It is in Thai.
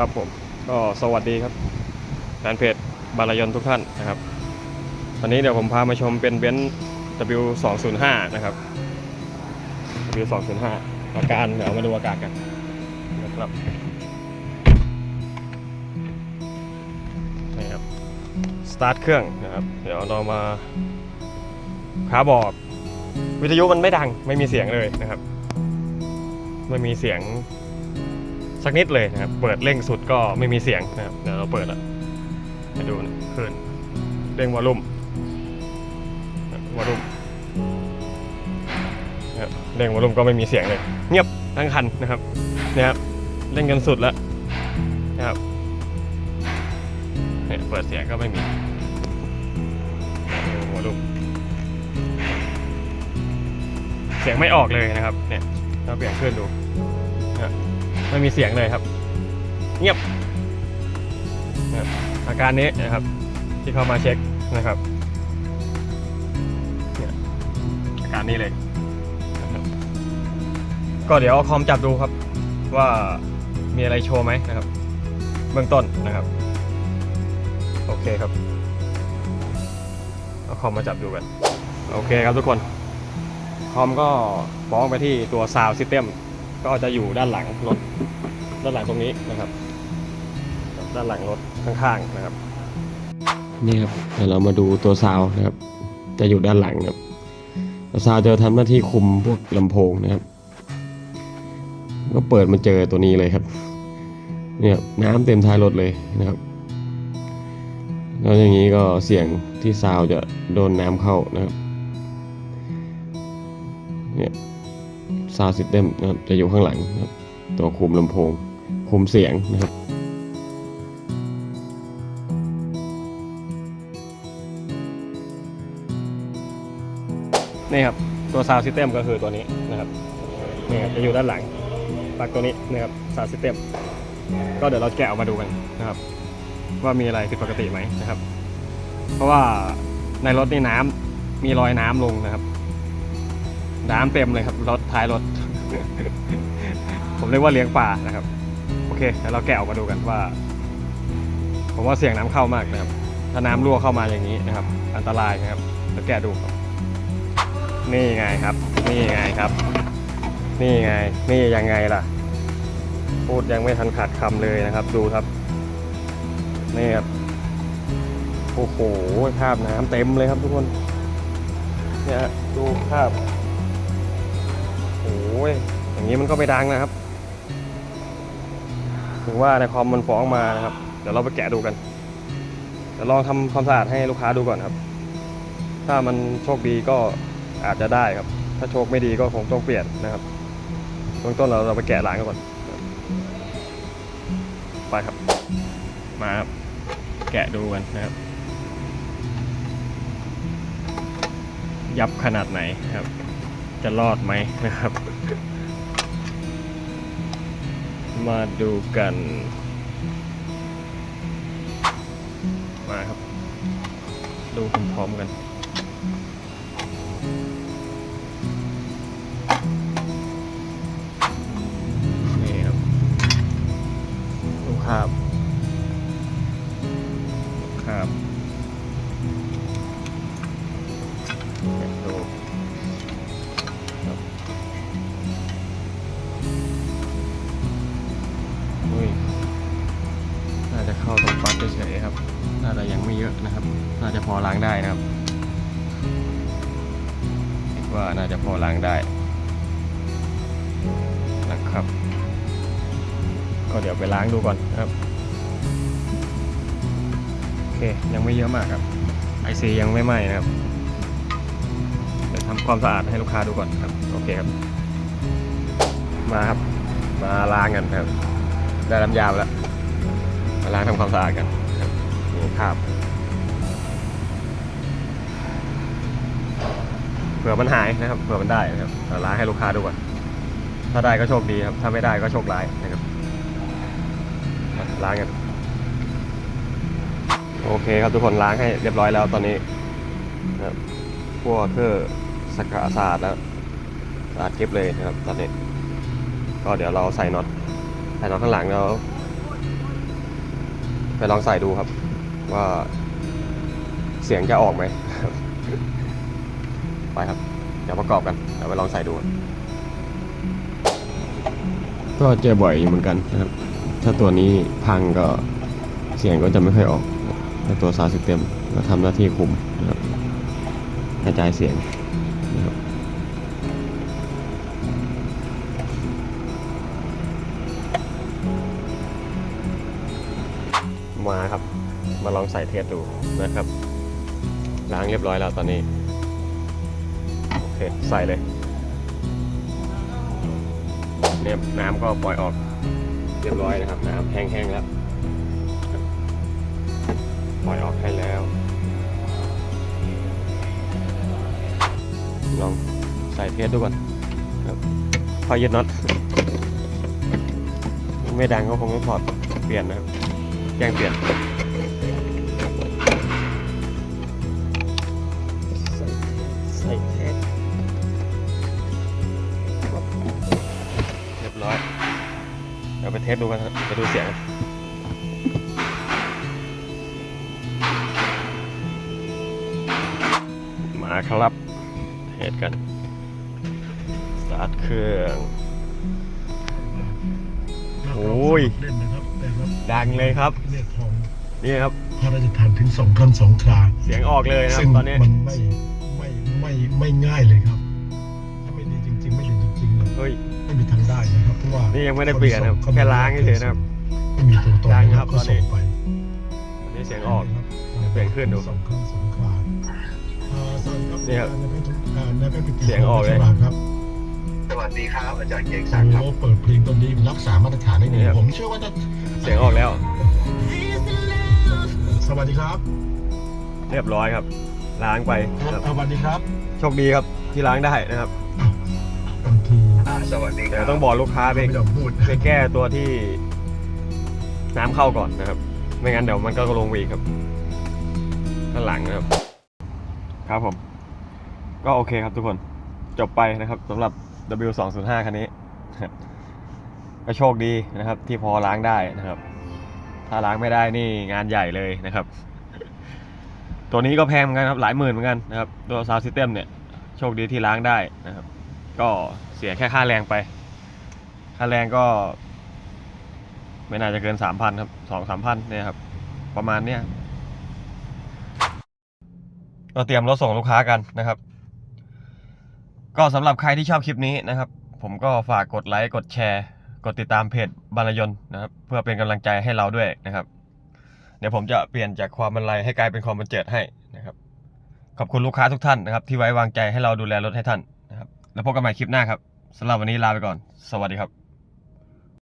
ครับผมก็สวัสดีครับแฟนเพจบารยนทุกท่านนะครับวันนี้เดี๋ยวผมพามาชมเป็นเบนซ์ W205 นะครับ W205 อาการเดี๋ยวมาดูอาการกันนะครับนี่ครับสตาร์ทเครื่องนะครับ เดี๋ยวเรามาขาบอกวิทยุมันไม่ดังไม่มีเสียงเลยนะครับ ไม่มีเสียง สักนิดเลยนะครับเปิดเร่งสุดก็ไม่มีเสียงนะครับเดี๋ยวเราเปิดแล้วให้ดูนะขึ้นเร่งวอลลุ่มวอลลุ่มนะครับเร่งวอลลุ่มก็ไม่มีเสียงเลย เงียบทั้งคันนะครับนี่ยครับเร่งกันสุดแล้วนะครับเนี่ยเปิดเสียงก็ไม่มีวอลลุ่มเสียงไม่ออกเลยนะครับเนี่ยเราเปลี่ยนขึ้นดู ไม่มีเสียงเลยครับ เงียบ อาการนี้นะครับ ที่เขามาเช็คนะครับอาการนี้เลยก็เดี๋ยวเอาคอมจับดูครับ ว่ามีอะไรโชว์ไหมนะครับ เบื้องต้นนะครับ โอเคครับเอาคอมมาจับดูกัน โอเคครับทุกคน คอมก็ฟ้องไปที่ตัวซาวซิสเต็ม ก็จะอยู่ด้านหลังรถด้านหลังตรงนี้นะครับ ด้านหลังรถข้างๆนะครับ นี่ครับเดี๋ยวเรามาดูตัวซาวนะครับ จะอยู่ด้านหลังครับตัวซาวจะทำหน้าที่คุมพวกลำโพงนะครับ ก็เปิดมาเจอตัวนี้เลยครับ เนี่ยน้ำเต็มท้ายรถเลยนะครับแล้วอย่างนี้ก็เสียงที่ซาวจะโดนน้ำเข้านะครับเนี่ย ซาวด์ซิสเต็มนะครับจะอยู่ข้างหลังนะครับตัวคุมลำโพง คุมเสียงนะครับนี่ครับตัวซาวด์ซิสเต็มก็คือตัวนี้นะครับนี่ครับจะอยู่ด้านหลังปลั๊กตัวนี้นะครับซาวด์ซิสเต็มก็เดี๋ยวเราแกะออกมาดูกันนะครับ ว่ามีอะไรผิดปกติไหมนะครับ เพราะว่าในรถนี่น้ำมีรอยน้ำลงนะครับ น้ำเต็มเลยครับรถท้ายรถ ผมเรียกว่าเลี้ยงปลานะครับ โอเคเดี๋ยวเราแกะออกมาดูกันว่า ผมว่าเสียงน้ำเข้ามากนะครับ ถ้าน้ำรั่วเข้ามาอย่างนี้นะครับ อันตรายนะครับแล้วแกะดูครับนี่ไงครับ นี่ไงครับ นี่ไง นี่ยังไงล่ะ พูดยังไม่ทันขาดคำเลยนะครับ ดูครับ นี่ครับ โอ้โหคราบน้ำเต็มเลยครับทุกคน เนี่ยดูคราบ โอ้ยอย่างนี้มันก็ไม่ดังนะครับ ถึงว่าในคอมมันฟ้องมานะครับ เดี๋ยวเราไปแกะดูกัน เดี๋ยวลองทำความสะอาดให้ลูกค้าดูก่อนครับ ถ้ามันโชคดีก็อาจจะได้ครับ ถ้าโชคไม่ดีก็คงต้องเปลี่ยนนะครับเบื้องต้นเราเราไปแกะล้างกันก่อน ไปครับ มาครับ แกะดูกันนะครับ ยับขนาดไหนครับ จะรอดไหมนะครับ มาดูกัน มาครับ ดูพร้อมๆกัน ว่าน่าจะพอล้างได้นะครับ ก็เดี๋ยวไปล้างดูก่อนนะครับ โอเค ยังไม่เยอะมากครับไอซียังไม่ไหม้นะครับเดี๋ยวทำความสะอาดให้ลูกค้าดูก่อนครับ โอเคครับ มาครับ มาล้างกันครับ ได้น้ำยามาแล้วมาล้างทำความสะอาดกันครับนี่ครับ เผื่อมันหายนะครับเผื่อมันได้นะครับราล้างให้ลูกค้าดูก่อนถ้าได้ก็โชคดีครับ ถ้าไม่ได้ก็โชคร้ายนะครับล้างกันโอเคครับทุกคนล้างให้เรียบร้อยแล้วตอนนี้นะครับพวกเครื่องสกาสะอาดแล้วสะอาดเก็บเลยนะครับ ตอนนี้ ก็เดี๋ยวเราใส่น็อตใส่น็อตข้างหลังแล้วไปลองใส่ดูครับ ว่าเสียงจะออกไหม ไปครับ เดี๋ยวประกอบกัน เดี๋ยวไปลองใส่ดู ก็เจอบ่อยอยู่เหมือนกันนะครับ ถ้าตัวนี้พังก็เสียงก็จะไม่ค่อยออกแต่ตัวซาวด์ซิสเต็มก็ทำหน้าที่คุมนะครับกระจายเสียงนะครับมาครับ มาลองใส่เทสดูนะครับ ล้างเรียบร้อยแล้วตอนนี้โอ เคใส่เลยเนี่ยน้ำก็ปล่อยออกเรียบร้อยนะครับ น้ำแห้งๆแล้วปล่อยออกให้แล้ว ลองใส่เทสดูก่อนครับพอยึดน็อตไม่ดังก็คงไม่ถอดเปลี่ยนนะครับแจ้งเปลี่ยน ยวไปเทสดูกันครับไปดูเสียงมาครับเทสกันสตาร์ทเครื่องโอ้ยเล่นนะครับแต่รับดังเลยครับเรียกของนี่ครับพระราชทานถึงสองครั้งสองคราเสียงออกเลยนะครับซึ่งตอนนี้มันไม่ไม่ไม่ไม่ง่ายเลยครับถ้าไม่ดีจริง ๆ ไม่ดีจริงๆเนี่ยเฮ้ยไม่มีทางได้ นะครับเพราะว่านี่ยังไม่ได้เปลี่ยนนะครับข้อที่สองแค่ล้างเฉยๆนะครับไม่มีตัวตนดังนะครับก็ตอนนี้ส่งไปตอนนี้เสียงออกครับเปลี่ยนขึ้นดูสองครั้งสองคราอ่าสวัสดีครับนี่ครับนายแพทย์ทุกอ่านายแพทย์ปิติเสียงออกเลยชราครับสวัสดีครับอาจารย์เกียงศักดิ์ครับโอ้เปิดเพลงตัวนี้รักษามาตรฐานได้ดีนี่ครับผมเชื่อว่าจะเสียงออกแล้ว สวัสดีครับ เรียบร้อยครับ ล้างไปนะครับสวัสดีครับ โชคดีครับที่ล้างได้นะครับบางทีอ่า สวัสดีครับต้องบอกลูกค้าไปไม่ต้องพูดไปแก้ตัวที่น้ำเข้าก่อนนะครับ ไม่งั้นเดี๋ยวมันก็ลงไปอีกครับด้านหลังนะครับ ครับผม ก็โอเคครับทุกคนจบไปนะครับสำหรับ W205 คันนี้ ก็โชคดีนะครับ ที่พอล้างได้นะครับ ถ้าล้างไม่ได้นี่งานใหญ่เลยนะครับ ตัวนี้ก็แพงเหมือนกันครับหลายหมื่นเหมือนกันนะครับตัวซาวซิสเต็มเนี่ยโชคดีที่ล้างได้นะครับ ก็เสียแค่ค่าแรงไป ค่าแรงก็ ไม่น่าจะเกินสามพันครับสองสามพันเนี่ยครับ ประมาณเนี้ยก็เตรียมรถส่งลูกค้ากันนะครับ ก็สำหรับใครที่ชอบคลิปนี้นะครับ ผมก็ฝากกดไลค์กดแชร์ กดติดตามเพจบรรยนนะครับ เพื่อเป็นกำลังใจให้เราด้วยนะครับ เดี๋ยวผมจะเปลี่ยนจากความบรรลัยให้กลายเป็นความบันเจิดให้นะครับ ขอบคุณลูกค้าทุกท่านนะครับ ที่ไว้วางใจให้เราดูแลรถให้ท่าน แล้วพบกันใหม่คลิปหน้าครับสำหรับวันนี้ลาไปก่อน สวัสดีครับ